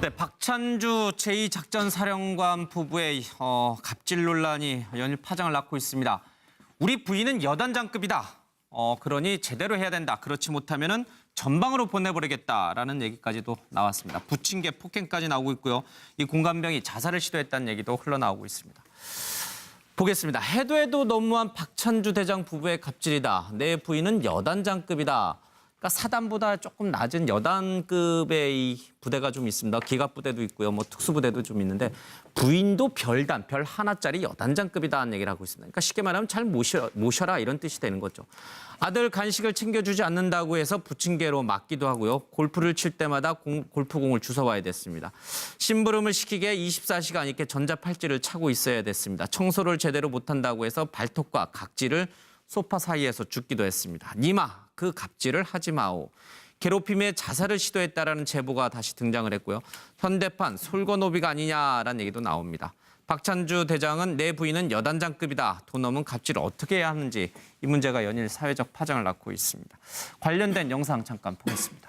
네, 박찬주 제2작전사령관 부부의 어, 갑질 논란이 연일 파장을 낳고 있습니다. 우리 부인은 여단장급이다. 어, 그러니 제대로 해야 된다. 그렇지 못하면 은 전방으로 보내버리겠다라는 얘기까지도 나왔습니다. 부침개 폭행까지 나오고 있고요. 이 공감병이 자살을 시도했다는 얘기도 흘러나오고 있습니다. 보겠습니다. 해도 해도 너무한 박찬주 대장 부부의 갑질이다. 내 부인은 여단장급이다. 그러니까 사단보다 조금 낮은 여단급의 이 부대가 좀 있습니다. 기갑 부대도 있고요. 뭐 특수부대도 좀 있는데 부인도 별단, 별 하나짜리 여단장급이다는 얘기를 하고 있습니다. 그러니까 쉽게 말하면 잘 모셔, 모셔라 이런 뜻이 되는 거죠. 아들 간식을 챙겨주지 않는다고 해서 부침개로 맞기도 하고요. 골프를 칠 때마다 공- 골프공을 주워와야 됐습니다. 심부름을 시키게 24시간 이렇게 전자팔찌를 차고 있어야 됐습니다. 청소를 제대로 못한다고 해서 발톱과 각질을 소파 사이에서 죽기도 했습니다. 니마 그 갑질을 하지 마오. 괴롭힘에 자살을 시도했다라는 제보가 다시 등장을 했고요. 현대판 솔거노비가 아니냐라는 얘기도 나옵니다. 박찬주 대장은 내 부인은 여단장급이다. 돈 넘은 갑질을 어떻게 해야 하는지 이 문제가 연일 사회적 파장을 낳고 있습니다. 관련된 영상 잠깐 보겠습니다.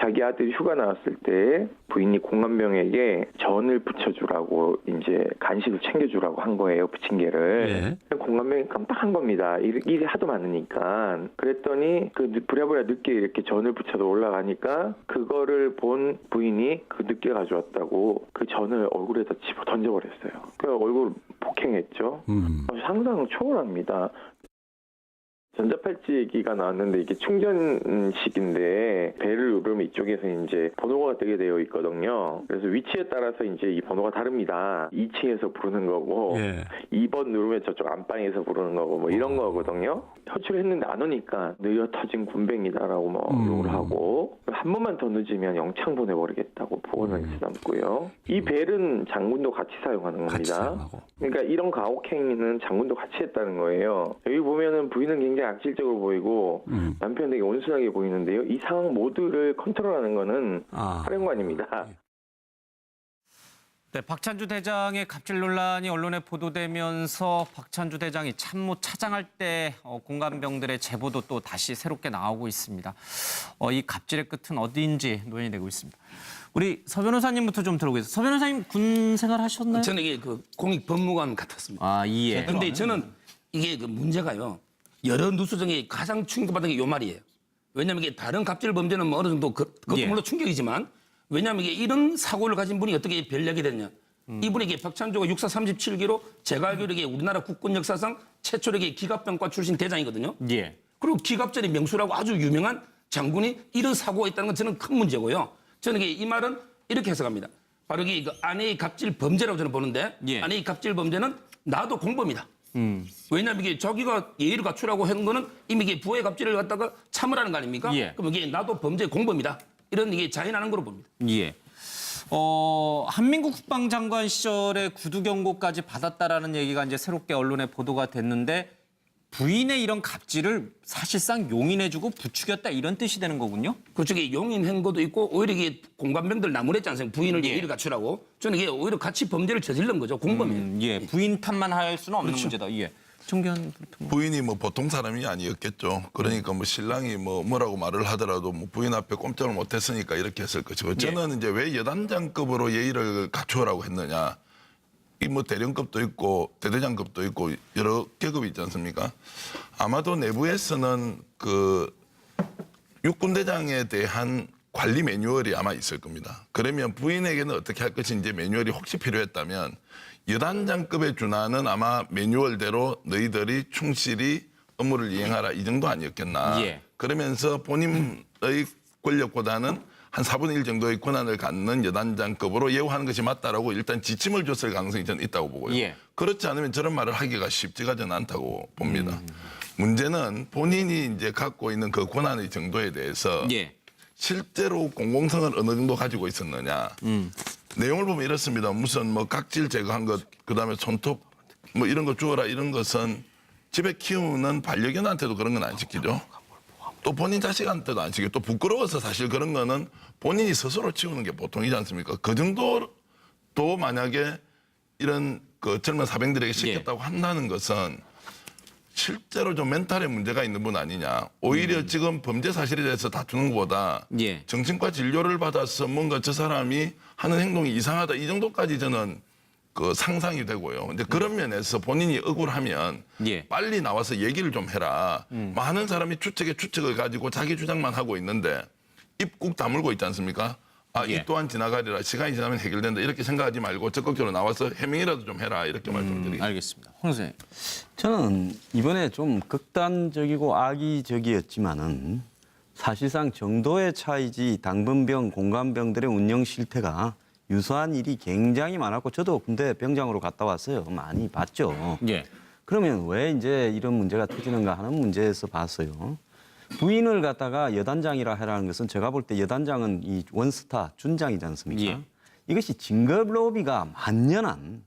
자기 아들이 휴가 나왔을 때 부인이 공감병에게 전을 붙여주라고 이제 간식을 챙겨주라고 한 거예요 부침개를. 공감병이 깜빡한 겁니다. 일- 일이 하도 많으니까. 그랬더니 그 늦- 부랴부랴 늦게 이렇게 전을 붙여서 올라가니까 그거를 본 부인이 그 늦게 가져왔다고 그 전을 얼굴에다 집어 던져버렸어요. 그 얼굴 폭행했죠. 음. 어, 상상 초월합니다. 전자팔찌 얘기가 나왔는데 이게 충전식인데 배를 누르면 이쪽에서 이제 번호가 뜨게 되어 있거든요. 그래서 위치에 따라서 이제 이 번호가 다릅니다. 2층에서 부르는 거고 예. 2번 누르면 저쪽 안방에서 부르는 거고 뭐 이런 거거든요. 호출했는데 안 오니까 느려 터진 군뱅이다라고 뭐 음. 욕을 하고 한 번만 더 늦으면 영창 보내버리겠다고 보고는 음. 남고요. 이 벨은 장군도 같이 사용하는 겁니다. 같이. 그러니까 이런 가혹행위는 장군도 같이 했다는 거예요. 여기 보면은 부인은 굉장히 악질적으로 보이고 음. 남편은 되게 온순하게 보이는데요. 이 상황 모두를 컨트롤하는 거는 아. 사령관입니다. 네, 박찬주 대장의 갑질 논란이 언론에 보도되면서 박찬주 대장이 참모 차장할 때 어, 공감병들의 제보도 또 다시 새롭게 나오고 있습니다. 어, 이 갑질의 끝은 어디인지 논의되고 되고 있습니다. 우리 서 변호사님부터 좀 들어보겠습니다. 서 변호사님 군 생활 하셨나요? 저는 이게 그 공익 법무관 같았습니다. 아, 이해. 근데 저는 이게 그 문제가요. 여러 뉴스 중에 가장 충격받은 게 요 말이에요. 왜냐하면 이게 다른 갑질 범죄는 뭐 어느 정도 그, 그것도 예. 물론 충격이지만 왜냐하면 이게 이런 사고를 가진 분이 어떻게 변력이 됐냐. 이분이 이게 박찬조가 육사 37기로 제가 알기로 이게 우리나라 국군 역사상 최초로 이게 기갑병과 출신 대장이거든요. 예. 그리고 기갑전의 명수라고 아주 유명한 장군이 이런 사고가 있다는 건 저는 큰 문제고요. 저는 이게 이 말은 이렇게 해석합니다. 바로 이게 그 아내의 갑질 범죄라고 저는 보는데 예. 아내의 갑질 범죄는 나도 공범이다. 왜냐하면 이게 자기가 예의를 갖추라고 한 거는 이미 이게 부의 갑질을 갖다가 참으라는 거 아닙니까? 예. 그럼 이게 나도 범죄 공범이다. 이런 이게 자인하는 거로 봅니다. 예. 어, 한민국 국방장관 시절에 구두 경고까지 받았다라는 얘기가 이제 새롭게 언론에 보도가 됐는데 부인의 이런 갑질을 사실상 용인해주고 부추겼다 이런 뜻이 되는 거군요. 그쪽에 용인한 것도 있고 오히려 이게 공감병들 나무랬지 않습니까? 부인을 예. 예의를 갖추라고. 저는 이게 오히려 같이 범죄를 저지른 거죠. 공범이에요. 음, 예, 부인 탓만 할 수는 없는 문제다. 예. 정견 부인이 뭐 보통 사람이 아니었겠죠. 그러니까 뭐 신랑이 뭐 뭐라고 말을 하더라도 뭐 부인 앞에 꼼짝을 못했으니까 이렇게 했을 것이고 저는 이제 왜 여단장급으로 예의를 갖추라고 했느냐. 이뭐 대령급도 있고 대대장급도 있고 여러 계급이 있지 않습니까? 아마도 내부에서는 그 육군대장에 대한 관리 매뉴얼이 아마 있을 겁니다. 그러면 부인에게는 어떻게 할 것인지 매뉴얼이 혹시 필요했다면 여단장급에 준하는 아마 매뉴얼대로 너희들이 충실히 업무를 이행하라 이 정도 아니었겠나. 예. 그러면서 본인의 권력보다는 한 4분의 1 정도의 권한을 갖는 여단장급으로 예우하는 것이 맞다라고 일단 지침을 줬을 가능성이 저는 있다고 보고요. 예. 그렇지 않으면 저런 말을 하기가 쉽지가 저는 않다고 봅니다. 문제는 본인이 이제 갖고 있는 그 권한의 정도에 대해서 예. 실제로 공공성을 어느 정도 가지고 있었느냐. 내용을 보면 이렇습니다. 무슨 뭐 각질 제거한 것, 그 다음에 손톱 뭐 이런 거 주어라 이런 것은 집에 키우는 반려견한테도 그런 건 안 시키죠. 또 본인 자식한테도 안 시키고 또 부끄러워서 사실 그런 거는 본인이 스스로 치우는 게 보통이지 않습니까? 그 정도도 만약에 이런 그 젊은 사병들에게 시켰다고 한다는 것은 실제로 좀 멘탈에 문제가 있는 분 아니냐. 오히려 지금 범죄 사실에 대해서 다투는 것보다 예. 정신과 진료를 받아서 뭔가 저 사람이 하는 행동이 이상하다 이 정도까지 저는 그 상상이 되고요. 근데 그런 면에서 본인이 억울하면 예. 빨리 나와서 얘기를 좀 해라. 많은 사람이 추측에 추측을 가지고 자기 주장만 하고 있는데 입꾹 다물고 있지 않습니까? 아, 예. 이 또한 지나가리라. 시간이 지나면 해결된다. 이렇게 생각하지 말고 적극적으로 나와서 해명이라도 좀 해라. 이렇게 말씀드리겠습니다. 알겠습니다. 홍 선생님. 저는 이번에 좀 극단적이고 악의적이었지만은 사실상 정도의 차이지 당분병, 공감병들의 운영 실태가 유사한 일이 굉장히 많았고 저도 군대 병장으로 갔다 왔어요. 많이 봤죠. 예. 그러면 왜 이제 이런 문제가 터지는가 하는 문제에서 봤어요. 부인을 갖다가 여단장이라 해라는 것은 제가 볼 때 여단장은 이 원스타 준장이지 않습니까? 예. 이것이 진급 로비가 만연한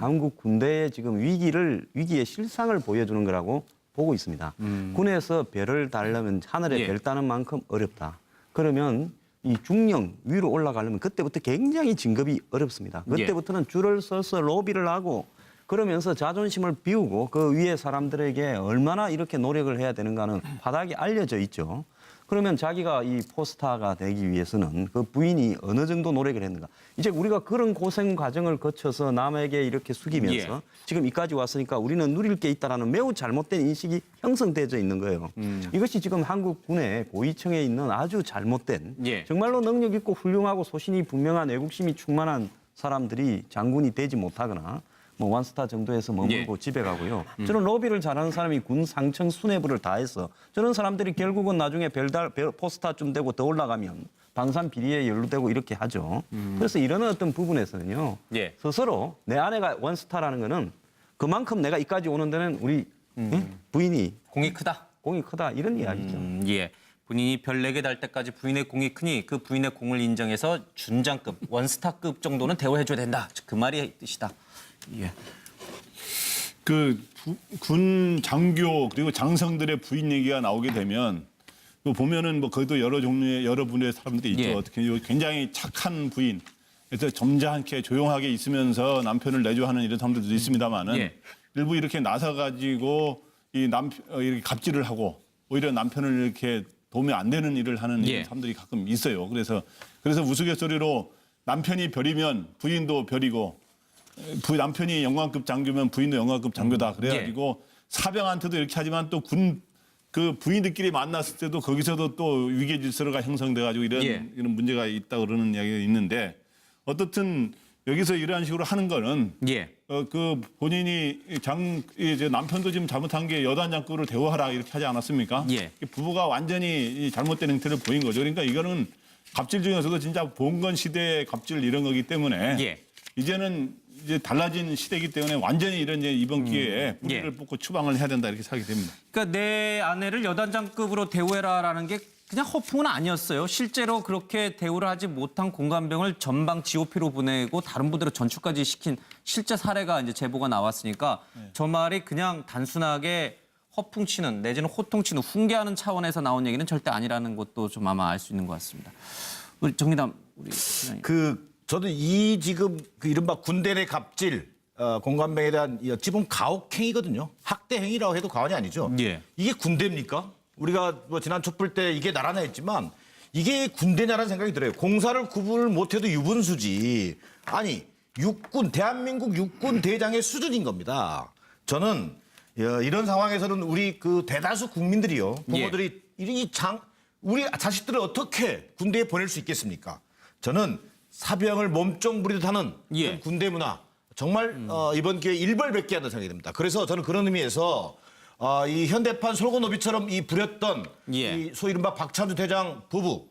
한국 군대의 지금 위기를 위기의 실상을 보여주는 거라고 보고 있습니다. 군에서 별을 달려면 하늘에 예. 별 따는 만큼 어렵다. 그러면 이 중령 위로 올라가려면 그때부터 굉장히 진급이 어렵습니다. 예. 그때부터는 줄을 서서 로비를 하고 그러면서 자존심을 비우고 그 위에 사람들에게 얼마나 이렇게 노력을 해야 되는가는 바닥이 알려져 있죠. 그러면 자기가 이 포스타가 되기 위해서는 그 부인이 어느 정도 노력을 했는가. 이제 우리가 그런 고생 과정을 거쳐서 남에게 이렇게 숙이면서 예. 지금 이까지 왔으니까 우리는 누릴 게 있다라는 매우 잘못된 인식이 형성되어 있는 거예요. 이것이 지금 한국 군의 고위층에 있는 아주 잘못된 예. 정말로 능력 있고 훌륭하고 소신이 분명한 애국심이 충만한 사람들이 장군이 되지 못하거나 뭐 원스타 정도에서 머물고 집에 가고요. 저는 로비를 잘하는 사람이 군 상층 수뇌부를 다 해서 저런 사람들이 결국은 나중에 별달 별 포스타쯤 되고 더 올라가면 방산 비리에 연루되고 이렇게 하죠. 그래서 이런 어떤 부분에서는요. 예. 스스로 내 아내가 원스타라는 거는 그만큼 내가 이까지 오는 데는 우리 응? 부인이 공이 크다. 공이 크다 이런 이야기죠. 음, 예. 본인이 별 4개 달 때까지 부인의 공이 크니 그 부인의 공을 인정해서 준장급, 원스타급 정도는 대우해줘야 된다. 그 말이 뜻이다. 예. 그 군 장교 그리고 장성들의 부인 얘기가 나오게 되면 그 보면은 뭐 거기도 여러 종류의 여러 분의 사람들이 있죠. 예. 어떻게 굉장히 착한 부인. 그래서 점잖게 조용하게 있으면서 남편을 내조하는 이런 사람들도 있습니다만은 예. 일부 이렇게 나서 가지고 이 남편 어, 이렇게 갑질을 하고 오히려 남편을 이렇게 도움이 안 되는 일을 하는 예. 사람들이 가끔 있어요. 그래서 그래서 우스갯소리로 남편이 별이면 부인도 별이고 부 남편이 영광급 장교면 부인도 영광급 장교다. 그래가지고 사병한테도 이렇게 하지만 또 군 그 부인들끼리 만났을 때도 거기서도 또 위계 질서가 형성돼가지고 이런 예. 이런 문제가 있다 그러는 이야기가 있는데 어떻든 여기서 이러한 식으로 하는 거는 예. 어, 그 본인이 장 이제 남편도 지금 잘못한 게 여단 장급을 대우하라 이렇게 하지 않았습니까? 예. 부부가 완전히 이 잘못된 행태를 보인 거죠. 그러니까 이거는 갑질 중에서도 진짜 봉건 시대의 갑질 이런 거기 때문에 예. 이제는 이제 달라진 시대이기 때문에 완전히 이런 이제 이번 기회에 뿌리를 예. 뽑고 추방을 해야 된다 이렇게 생각이 됩니다. 그러니까 내 아내를 여단장급으로 대우해라라는 게 그냥 허풍은 아니었어요. 실제로 그렇게 대우를 하지 못한 공감병을 전방 GOP로 보내고 다른 부대로 전출까지 시킨 실제 사례가 이제 제보가 나왔으니까 저 말이 그냥 단순하게 허풍치는 내지는 호통치는 훈계하는 차원에서 나온 얘기는 절대 아니라는 것도 좀 아마 알 수 있는 것 같습니다. 우리 정리담 우리 소장님. 그 저도 이 지금 그 이른바 군대 내 갑질 어, 공감병에 대한 이 어찌 보면 가혹행위거든요. 학대 행위라고 해도 과언이 아니죠. 예. 이게 군대입니까? 우리가 뭐 지난 촛불 때 이게 나라나 했지만 이게 군대냐라는 생각이 들어요. 공사를 구분을 못해도 유분수지. 아니 육군 대한민국 육군 대장의 수준인 겁니다. 저는 어, 이런 상황에서는 우리 그 대다수 국민들이요 부모들이 이장 우리 자식들을 어떻게 군대에 보낼 수 있겠습니까? 저는 사병을 몸종 부리듯 하는 예. 군대 문화 정말 어, 이번 기회에 일벌백계 한다는 생각이 듭니다. 그래서 저는 그런 의미에서 어, 이 현대판 솔고노비처럼 이 부렸던 예. 이 소위 이른바 박찬주 대장 부부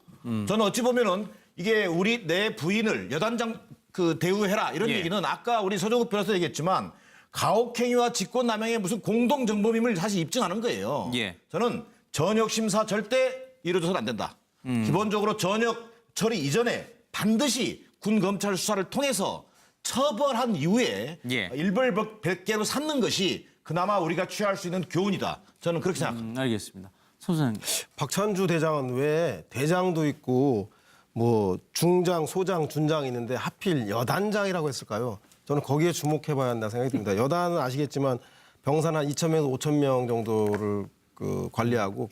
저는 어찌 보면은 이게 우리 내 부인을 여단장 그 대우해라 이런 예. 얘기는 아까 우리 서정국 변호사 얘기했지만 가혹행위와 직권남용의 무슨 공동정범임을 사실 입증하는 거예요. 예. 저는 전역 심사 절대 이루어져서는 안 된다. 음. 기본적으로 전역 처리 이전에 반드시 군 검찰 수사를 통해서 처벌한 이후에 예. 일벌백계로 삼는 것이 그나마 우리가 취할 수 있는 교훈이다. 저는 그렇게 생각합니다. 음, 알겠습니다. 소장님. 박찬주 대장은 왜 대장도 있고 뭐 중장, 소장, 준장이 있는데 하필 여단장이라고 했을까요? 저는 거기에 주목해봐야 한다 생각이 듭니다. 여단은 아시겠지만 병사 한 2천 명에서 5천 명 정도를 그 관리하고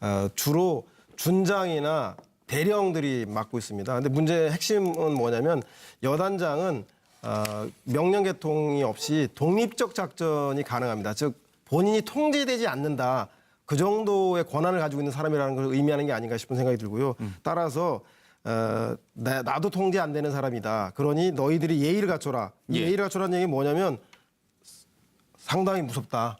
어, 주로 준장이나 대령들이 맡고 있습니다. 근데 문제의 핵심은 뭐냐면 여단장은 어, 명령 계통이 없이 독립적 작전이 가능합니다. 즉 본인이 통제되지 않는다. 그 정도의 권한을 가지고 있는 사람이라는 걸 의미하는 게 아닌가 싶은 생각이 들고요. 따라서 어, 나, 나도 통제 안 되는 사람이다. 그러니 너희들이 예의를 갖춰라. 이 예. 예의를 갖춰라는 얘기 뭐냐면 상당히 무섭다.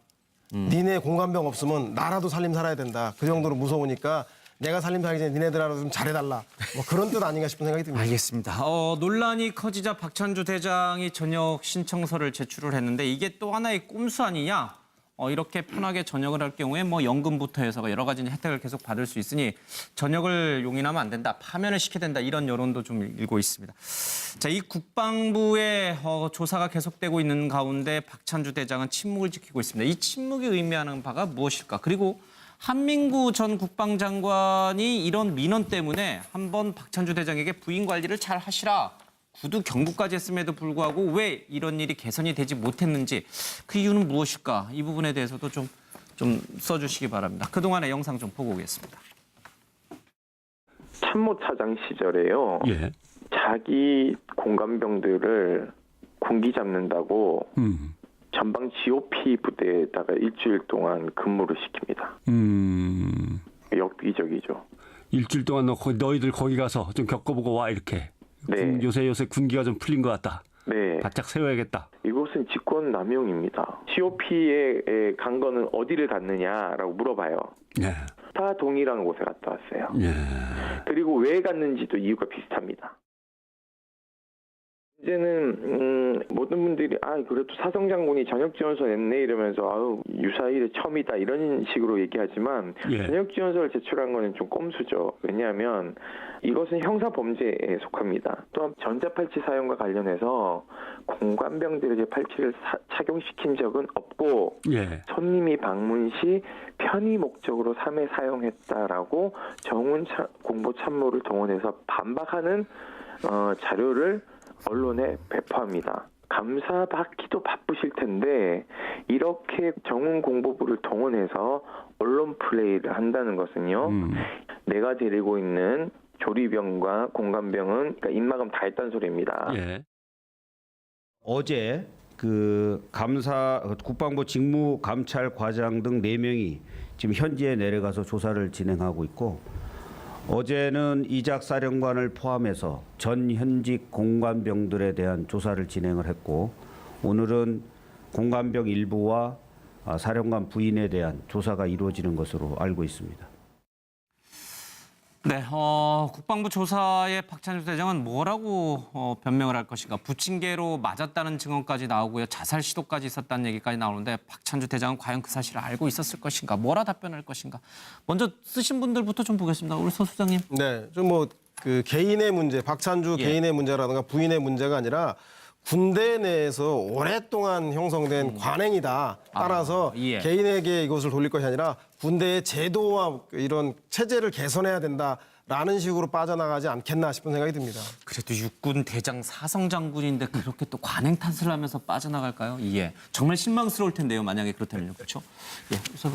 니네 공감병 없으면 나라도 살림 살아야 된다. 그 정도로 무서우니까 내가 살림 살기 전에 니네들하고 좀 잘해달라. 뭐 그런 뜻 아닌가 싶은 생각이 듭니다. 알겠습니다. 어, 논란이 커지자 박찬주 대장이 전역 신청서를 제출을 했는데 이게 또 하나의 꼼수 아니냐? 어, 이렇게 편하게 전역을 할 경우에 뭐 연금부터 해서 여러 가지 혜택을 계속 받을 수 있으니 전역을 용인하면 안 된다, 파면을 시켜야 된다 이런 여론도 좀 일고 있습니다. 자, 이 국방부의 어, 조사가 계속되고 있는 가운데 박찬주 대장은 침묵을 지키고 있습니다. 이 침묵이 의미하는 바가 무엇일까? 그리고 한민구 전 국방장관이 이런 민원 때문에 한번 박찬주 대장에게 부인 관리를 잘 하시라 구두 경고까지 했음에도 불구하고 왜 이런 일이 개선이 되지 못했는지 그 이유는 무엇일까 이 부분에 대해서도 좀 좀 써주시기 바랍니다. 그 동안의 영상 좀 보고 오겠습니다. 참모 차장 시절에요. 예. 자기 공감병들을 군기 잡는다고 음. 전방 GOP 부대에다가 일주일 동안 근무를 시킵니다. 음. 역비적이죠. 일주일 동안 너, 너희들 거기 가서 좀 겪어보고 와 이렇게. 네. 군- 요새 요새 군기가 좀 풀린 것 같다. 네. 바짝 세워야겠다. 이곳은 직권 남용입니다. GOP에 간 거는 어디를 갔느냐라고 물어봐요. 예. 다 동일한 곳에 갔다 왔어요. 예. 그리고 왜 갔는지도 이유가 비슷합니다. 이제는 음, 모든 분들이 아 그래도 사성 장군이 전역 지원서 냈네 이러면서 아유 유사일에 처음이다 이런 식으로 얘기하지만 예. 전역 지원서를 제출한 거는 좀 꼼수죠. 왜냐하면 이것은 형사 범죄에 속합니다. 또한 전자 팔찌 사용과 관련해서 공관병들에게 팔찌를 사- 착용시킨 적은 없고 예. 손님이 방문 시 편의 목적으로 3회 사용했다라고 정훈 차- 공보 참모를 동원해서 반박하는 어, 자료를 언론에 배포합니다. 감사받기도 바쁘실 텐데 이렇게 정훈 공보부를 동원해서 언론 플레이를 한다는 것은요. 음. 내가 데리고 있는 조리병과 공감병은 그러니까 입막음 다 했다는 소리입니다. 예. 어제 그 감사 국방부 직무 감찰 과장 등 네명이 지금 현지에 내려가서 조사를 진행하고 있고 어제는 이작 사령관을 포함해서 전 현직 공관병들에 대한 조사를 진행을 했고 오늘은 공관병 일부와 아, 사령관 부인에 대한 조사가 이루어지는 것으로 알고 있습니다. 네, 어, 국방부 조사에 박찬주 대장은 뭐라고 어, 변명을 할 것인가? 부침개로 맞았다는 증언까지 나오고요, 자살 시도까지 있었다는 얘기까지 나오는데 박찬주 대장은 과연 그 사실을 알고 있었을 것인가? 뭐라 답변할 것인가? 먼저 쓰신 분들부터 좀 보겠습니다. 우리 서 수장님. 네, 좀뭐그 개인의 문제, 박찬주 예. 개인의 문제라든가 부인의 문제가 아니라 군대 내에서 오랫동안 형성된 관행이다. 따라서 음. 아, 예. 개인에게 이것을 돌릴 것이 아니라 군대의 제도와 이런 체제를 개선해야 된다라는 식으로 빠져나가지 않겠나 싶은 생각이 듭니다. 그래도 육군 대장 사성 장군인데 그렇게 또 관행 탓을 하면서 빠져나갈까요? 예, 정말 실망스러울 텐데요. 만약에 그렇다면요, 그렇죠? 예, 우선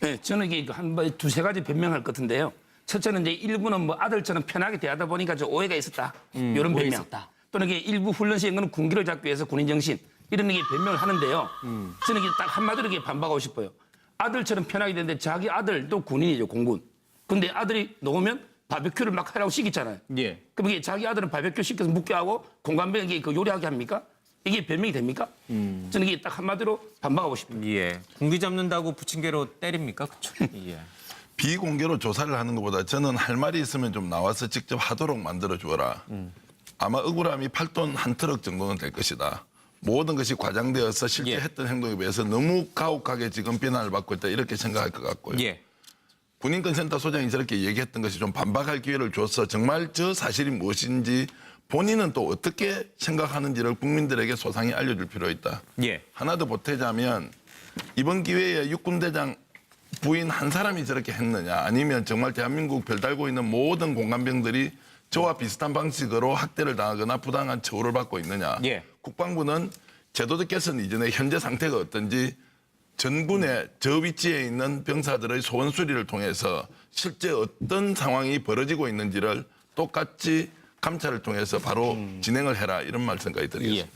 네, 저는 이게 한 두세 가지 변명할 것 같은데요. 첫째는 이제 일부는 뭐 아들처럼 편하게 대하다 보니까 좀 오해가 있었다. 이런 오해 변명. 있었다. 또는 이게 일부 훈련 시행은 군기를 잡기 위해서 군인 정신 이런 게 변명을 하는데요. 저는 이게 딱 한마디로 이렇게 반박하고 싶어요. 아들처럼 편하게 되는데 자기 아들도 군인이죠, 공군. 근데 아들이 놓으면 바베큐를 막 하라고 시키잖아요. 예. 그럼 이게 자기 아들은 바베큐 시켜서 묵게 하고 공관병에게 그 요리하게 합니까? 이게 변명이 됩니까? 저는 이게 딱 한마디로 반박하고 싶어요. 예, 공기 잡는다고 부침개로 때립니까? 그렇죠? 예. 비공개로 조사를 하는 것보다 저는 할 말이 있으면 좀 나와서 직접 하도록 만들어 주어라. 아마 억울함이 8톤 한 트럭 정도는 될 것이다. 모든 것이 과장되어서 실제 예. 했던 행동에 비해서 너무 가혹하게 지금 비난을 받고 있다 이렇게 생각할 것 같고요. 예. 군인권센터 소장이 저렇게 얘기했던 것이 좀 반박할 기회를 줘서 정말 저 사실이 무엇인지 본인은 또 어떻게 생각하는지를 국민들에게 소상히 알려줄 필요 있다. 예. 하나 더 보태자면 이번 기회에 육군대장 부인 한 사람이 저렇게 했느냐 아니면 정말 대한민국 별 달고 있는 모든 공간병들이 저와 비슷한 방식으로 학대를 당하거나 부당한 처우를 받고 있느냐 예. 국방부는 제도적 개선 이전에 현재 상태가 어떤지 전군의 저 위치에 있는 병사들의 소원 수리를 통해서 실제 어떤 상황이 벌어지고 있는지를 똑같이 감찰을 통해서 바로 진행을 해라 이런 말씀까지 드리겠습니다.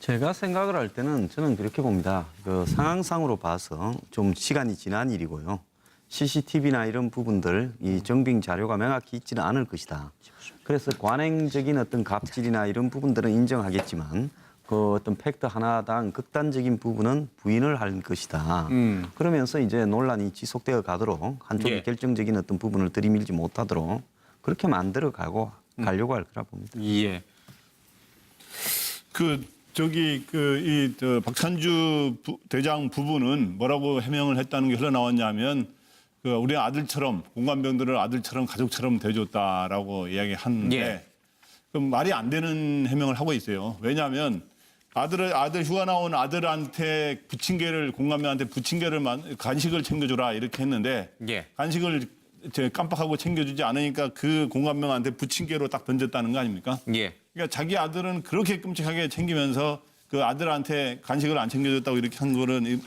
제가 생각을 할 때는 저는 그렇게 봅니다. 그 상황상으로 봐서 좀 시간이 지난 일이고요. CCTV나 이런 부분들 이 정빙 자료가 명확히 있지는 않을 것이다. 그래서 관행적인 어떤 갑질이나 이런 부분들은 인정하겠지만 그 어떤 팩트 하나당 극단적인 부분은 부인을 할 것이다. 그러면서 이제 논란이 지속되어 가도록 한쪽이 예. 결정적인 어떤 부분을 들이밀지 못하도록 그렇게 만들어 가고 가려고 할 거라 봅니다. 예. 그 저기 그이 박찬주 부- 대장 부부는 뭐라고 해명을 했다는 게 흘러나왔냐면 그 우리 아들처럼 공관병들을 아들처럼 가족처럼 대줬다라고 이야기하는데 예. 그 말이 안 되는 해명을 하고 있어요. 왜냐하면 아들을 아들 휴가 나온 아들한테 부침개를 공감병한테 부침개를 만- 간식을 챙겨줘라 이렇게 했는데 예. 간식을 제 깜빡하고 챙겨주지 않으니까 그 공감병한테 부침개로 딱 던졌다는 거 아닙니까? 예. 그러니까 자기 아들은 그렇게 끔찍하게 챙기면서 그 아들한테 간식을 안 챙겨줬다고 이렇게 한 거는 이-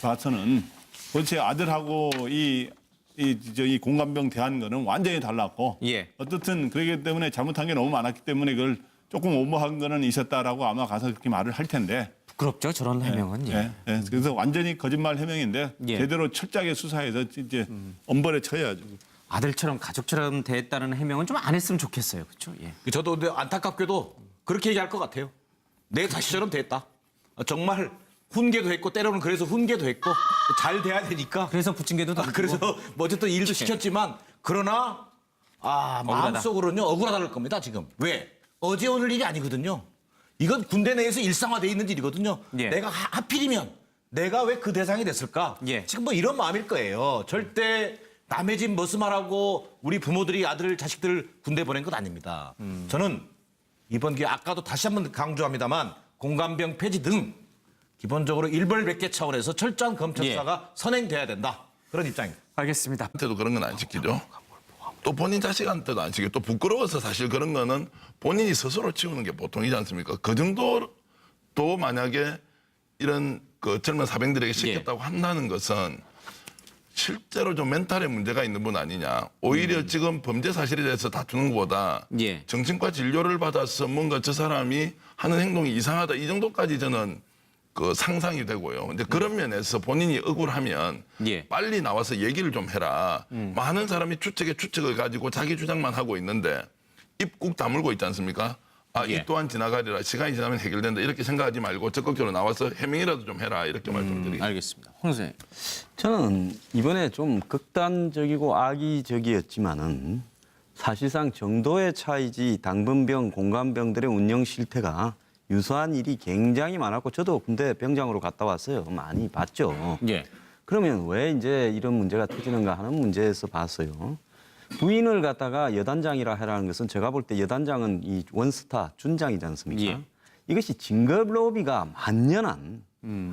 봐서는 도대체 아들하고 이, 이, 저, 이 공감병 대한 거는 완전히 달랐고 예. 어떻든 그러기 때문에 잘못한 게 너무 많았기 때문에 그걸 조금 오버한 거는 있었다라고 아마 가서 그렇게 말을 할 텐데 부끄럽죠 저런 해명은. 예. 예, 예. 그래서 완전히 거짓말 해명인데 예. 제대로 철저하게 수사해서 이제 엄벌에 쳐야죠. 아들처럼 가족처럼 대했다는 해명은 좀 안 했으면 좋겠어요. 그렇죠? 예. 저도 근데 안타깝게도 그렇게 얘기할 것 같아요. 내 자식처럼 됐다. 정말 훈계도 했고 때로는 그래서 훈계도 했고 잘 돼야 되니까. 그래서 부침개도 아, 그래서 뭐 어쨌든 일도 시켰지만 그러나 아 억울하다. 마음속으로는요 억울하다는 겁니다 지금 왜 어제 오늘 일이 아니거든요 이건 군대 내에서 일상화돼 있는 일이거든요 예. 내가 하, 하필이면 내가 왜 그 대상이 됐을까 예. 지금 뭐 이런 마음일 거예요 절대 남의 집 머슴하라고 우리 부모들이 아들 자식들 군대 보낸 건 아닙니다 음. 저는 이번 기회 아까도 다시 한번 강조합니다만 공감병 폐지 등 기본적으로 일벌 백계 차원에서 철저한 검찰 예. 수사가 선행돼야 된다 그런 입장입니다. 알겠습니다. 한테도 그런 건 안 시키죠. 또 본인 자식한테도 안 시키고 또 부끄러워서 사실 그런 거는 본인이 스스로 치우는 게 보통이지 않습니까? 그 정도도 만약에 이런 그 젊은 사병들에게 시켰다고 한다는 것은 실제로 좀 멘탈에 문제가 있는 분 아니냐. 오히려 지금 범죄 사실에 대해서 다투는 것보다 예. 정신과 진료를 받아서 뭔가 저 사람이 하는 행동이 이상하다 이 정도까지 저는 그 상상이 되고요. 근데 그런 면에서 본인이 억울하면 예. 빨리 나와서 얘기를 좀 해라. 많은 사람이 추측에 추측을 가지고 자기 주장만 하고 있는데 입국 다물고 있지 않습니까? 아, 예. 이 또한 지나가리라. 시간이 지나면 해결된다. 이렇게 생각하지 말고 적극적으로 나와서 해명이라도 좀 해라. 이렇게 말씀드리겠습니다. 알겠습니다. 홍 선생님. 저는 이번에 좀 극단적이고 악의적이었지만은 사실상 정도의 차이지 당분병, 공감병들의 운영 실태가 유사한 일이 굉장히 많았고 저도 군대 병장으로 갔다 왔어요. 많이 봤죠. 예. 그러면 왜 이제 이런 문제가 터지는가 하는 문제에서 봤어요. 부인을 갖다가 여단장이라 해라는 것은 제가 볼 때 여단장은 이 원스타 준장이지 않습니까? 예. 이것이 진급 로비가 만연한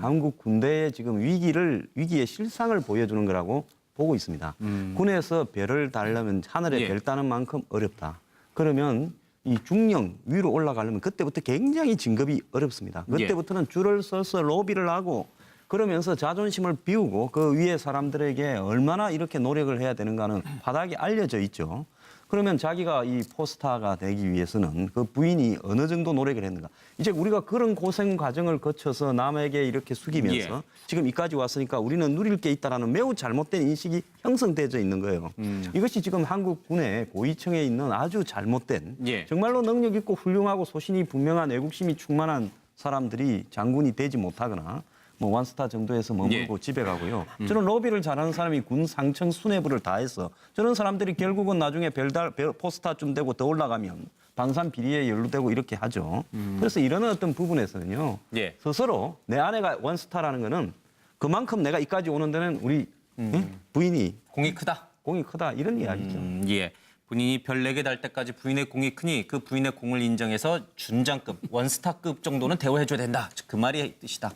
한국 군대의 지금 위기를 위기의 실상을 보여주는 거라고 보고 있습니다. 군에서 별을 달려면 하늘에 예. 별 따는 만큼 어렵다. 그러면 이 중령 위로 올라가려면 그때부터 굉장히 진급이 어렵습니다. 그때부터는 줄을 서서 로비를 하고 그러면서 자존심을 비우고 그 위에 사람들에게 얼마나 이렇게 노력을 해야 되는가는 바닥이 알려져 있죠. 그러면 자기가 이 포스타가 되기 위해서는 그 부인이 어느 정도 노력을 했는가. 이제 우리가 그런 고생 과정을 거쳐서 남에게 이렇게 숙이면서 예. 지금 이까지 왔으니까 우리는 누릴 게 있다라는 매우 잘못된 인식이 형성되어 있는 거예요. 이것이 지금 한국 군의 고위층에 있는 아주 잘못된 예. 정말로 능력 있고 훌륭하고 소신이 분명한 애국심이 충만한 사람들이 장군이 되지 못하거나 뭐 원스타 정도에서 머물고 집에 가고요. 저는 로비를 잘하는 사람이 군 상층 수뇌부를 다 해서 저런 사람들이 결국은 나중에 별달 별 포스타쯤 되고 더 올라가면 방산 비리에 연루되고 이렇게 하죠. 그래서 이런 어떤 부분에서는요. 예. 스스로 내 아내가 원스타라는 거는 그만큼 내가 이까지 오는 데는 우리 응? 부인이 공이 크다. 공이 크다 이런 이야기죠. 음, 예. 본인이 별 4개 달 때까지 부인의 공이 크니 그 부인의 공을 인정해서 준장급, 원스타급 정도는 대우해줘야 된다. 그 말이 뜻이다.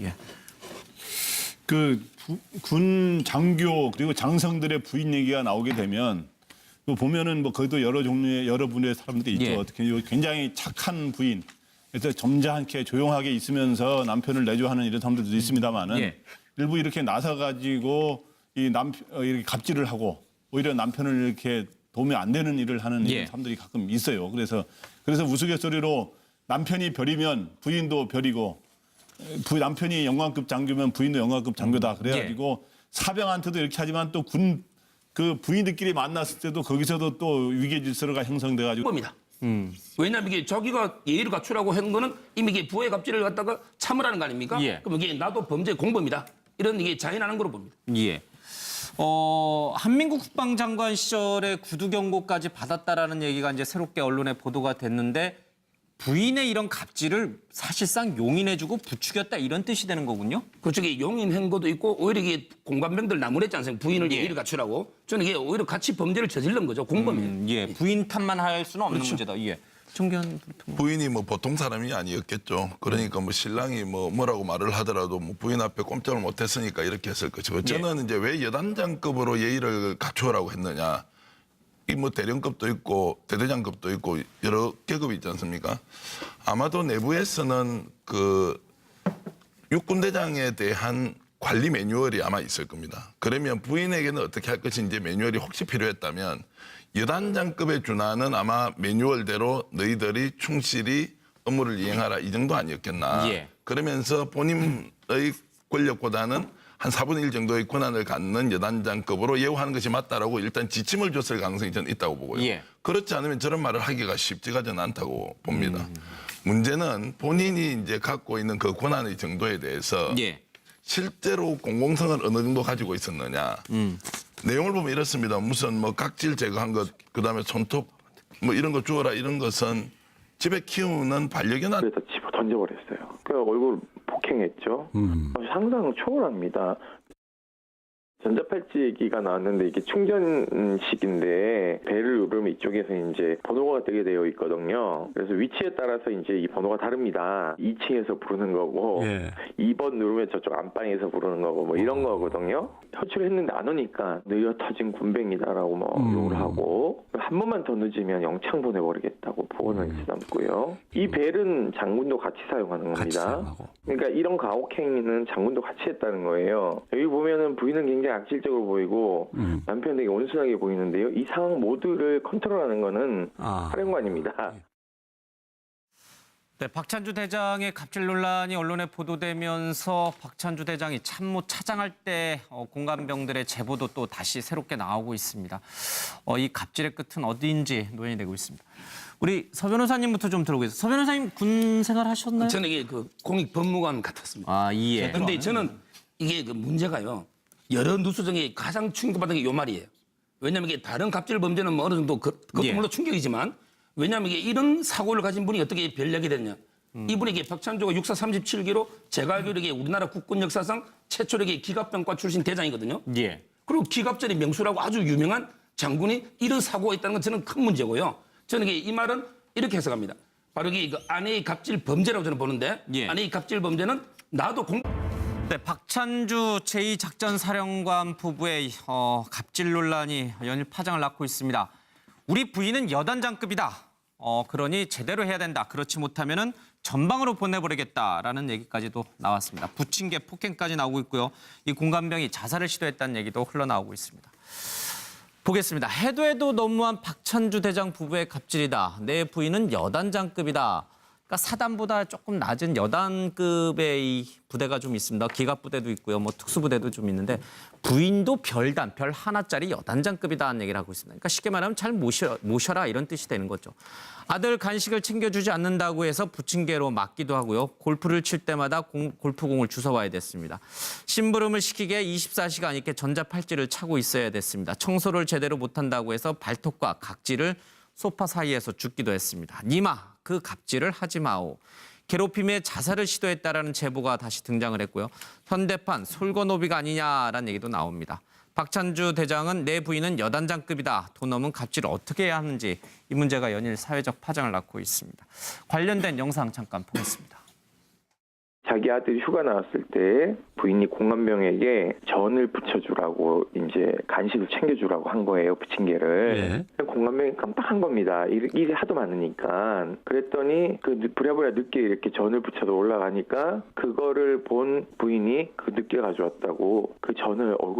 예. 그 군 장교 그리고 장성들의 부인 얘기가 나오게 되면 또 보면은 뭐 거기도 여러 종류의 여러 분의 사람들이 있죠. 예. 어떻게 굉장히 착한 부인, 그래서 점잖게 조용하게 있으면서 남편을 내조하는 이런 사람들도 있습니다만은 예. 일부 이렇게 나서 가지고 이 남, 어, 이렇게 갑질을 하고 오히려 남편을 이렇게 도움이 안 되는 일을 하는 예. 사람들이 가끔 있어요. 그래서 그래서 우스갯소리로 남편이 별이면 부인도 별이고 부 남편이 영관급 장교면 부인도 영관급 장교다 그래가지고 사병한테도 이렇게 하지만 또 군 그 부인들끼리 만났을 때도 거기서도 또 위계 질서가 형성돼가지고 겁니다. 왜냐하면 이게 자기가 예의를 갖추라고 한 거는 이미 이게 부의 갑질을 갖다가 참으라는 거 아닙니까? 예. 그럼 이게 나도 범죄 공범이다. 이런 이게 자인하는 거로 봅니다. 예. 어, 한민국 국방장관 시절에 구두 경고까지 받았다라는 얘기가 이제 새롭게 언론에 보도가 됐는데 부인의 이런 갑질을 사실상 용인해주고 부추겼다 이런 뜻이 되는 거군요. 그쪽에 용인한 것도 있고 오히려 이게 공관병들 나무랬지 않습니까? 부인을 예의를 갖추라고. 저는 이게 오히려 같이 범죄를 저지른 거죠. 공범이에요. 음, 예, 부인 탓만 할 수는 없는 문제다. 예. 정견. 부인이 뭐 보통 사람이 아니었겠죠. 그러니까 뭐 신랑이 뭐 뭐라고 말을 하더라도 뭐 부인 앞에 꼼짝을 못했으니까 이렇게 했을 것이고 저는 이제 왜 여단장급으로 예의를 갖추라고 했느냐. 이 뭐 대령급도 있고 대대장급도 있고 여러 계급이 있지 않습니까? 아마도 내부에서는 그 육군대장에 대한 관리 매뉴얼이 아마 있을 겁니다. 그러면 부인에게는 어떻게 할 것인지 매뉴얼이 혹시 필요했다면 여단장급에 준하는 아마 매뉴얼대로 너희들이 충실히 업무를 이행하라 이 정도 아니었겠나. 예. 그러면서 본인의 권력보다는 한 4분의 1 정도의 권한을 갖는 여단장급으로 예우하는 것이 맞다라고 일단 지침을 줬을 가능성이 저는 있다고 보고요. 예. 그렇지 않으면 저런 말을 하기가 쉽지가 저는 않다고 봅니다. 문제는 본인이 이제 갖고 있는 그 권한의 정도에 대해서 예. 실제로 공공성을 어느 정도 가지고 있었느냐. 내용을 보면 이렇습니다. 무슨 뭐 각질 제거한 것, 그 다음에 손톱 뭐 이런 거 주어라 이런 것은 집에 키우는 반려견한 그래서 집어 던져버렸어요. 그 얼굴 폭행했죠. 상상 초월합니다. 전자팔찌기가 나왔는데 이게 충전식인데 배를 누르면 이쪽에서 이제 번호가 뜨게 되어 있거든요. 그래서 위치에 따라서 이제 이 번호가 다릅니다. 2층에서 부르는 거고 예. 2번 누르면 저쪽 안방에서 부르는 거고 뭐 이런 거거든요. 호출했는데 안 오니까 느려 터진 군뱅이다라고 뭐 욕을 하고 한 번만 더 늦으면 영창 보내버리겠다고 보고는 남고요. 이 벨은 장군도 같이 사용하는 같이 겁니다. 사용하고. 그러니까 이런 가혹행위는 장군도 같이 했다는 거예요. 여기 보면은 부인은 굉장히 악질적으로 보이고 음. 남편은 되게 온순하게 보이는데요. 이 상황 모두를 컨트롤하는 거는 아. 사령관입니다. 네, 박찬주 대장의 갑질 논란이 언론에 보도되면서 박찬주 대장이 참모 차장할 때 어, 공감병들의 제보도 또 다시 새롭게 나오고 있습니다. 어, 이 갑질의 끝은 어디인지 논의되고 되고 있습니다. 우리 서 변호사님부터 좀 들어보겠습니다. 서 변호사님 군 생활 하셨나요? 저는 이게 그 공익 법무관 같았습니다. 아, 이해. 그런데 저는 이게 그 문제가요. 여러 중에 가장 충격받은 게 요 말이에요. 왜냐하면 이게 다른 갑질 범죄는 뭐 어느 정도 그, 그것도 예. 물론 충격이지만 왜냐하면 이게 이런 사고를 가진 분이 어떻게 변력이 됐냐. 이분이 이게 박찬조가 육사 37기로 제가 알기로 이게 우리나라 국군 역사상 최초로 기갑병과 출신 대장이거든요. 예. 그리고 기갑전의 명수라고 아주 유명한 장군이 이런 사고가 있다는 건 저는 큰 문제고요. 저는 이게 이 말은 이렇게 해석합니다. 바로 이게 그 아내의 갑질 범죄라고 저는 보는데 예. 아내의 갑질 범죄는 나도 공 네, 박찬주 제2작전사령관 부부의 어, 갑질 논란이 연일 파장을 낳고 있습니다. 우리 부인은 여단장급이다. 어, 그러니 제대로 해야 된다. 그렇지 못하면 은 전방으로 보내버리겠다라는 얘기까지도 나왔습니다. 부침개 폭행까지 나오고 있고요. 이 공감병이 자살을 시도했다는 얘기도 흘러나오고 있습니다. 보겠습니다. 해도 해도 너무한 박찬주 대장 부부의 갑질이다. 내 부인은 여단장급이다. 그러니까 사단보다 조금 낮은 여단급의 이 부대가 좀 있습니다. 기갑 부대도 있고요. 뭐 특수 부대도 좀 있는데 부인도 별단 별 하나짜리 여단장급이다는 얘기를 하고 있습니다. 그러니까 쉽게 말하면 잘 모셔, 모셔라 이런 뜻이 되는 거죠. 아들 간식을 챙겨주지 않는다고 해서 부침개로 맞기도 하고요. 골프를 칠 때마다 공- 골프공을 주워와야 됐습니다. 심부름을 시키게 24시간 이렇게 전자팔찌를 차고 있어야 됐습니다. 청소를 제대로 못한다고 해서 발톱과 각질을 소파 사이에서 죽기도 했습니다. 니마 그 갑질을 하지 마오. 괴롭힘에 자살을 시도했다라는 제보가 다시 등장을 했고요. 현대판 솔거노비가 아니냐라는 얘기도 나옵니다. 박찬주 대장은 내 부인은 여단장급이다. 돈 넘은 갑질을 어떻게 해야 하는지 이 문제가 연일 사회적 파장을 낳고 있습니다. 관련된 영상 잠깐 보겠습니다. 자기 아들이 휴가 나왔을 때 부인이 공감병에게 전을 붙여주라고 이제 간식을 챙겨주라고 한 거예요 부침개를. 공감병이 깜빡한 겁니다. 일, 일이 하도 많으니까. 그랬더니 그 늦- 부랴부랴 늦게 이렇게 전을 붙여서 올라가니까 그거를 본 부인이 그 늦게 가져왔다고 그 전을 얼굴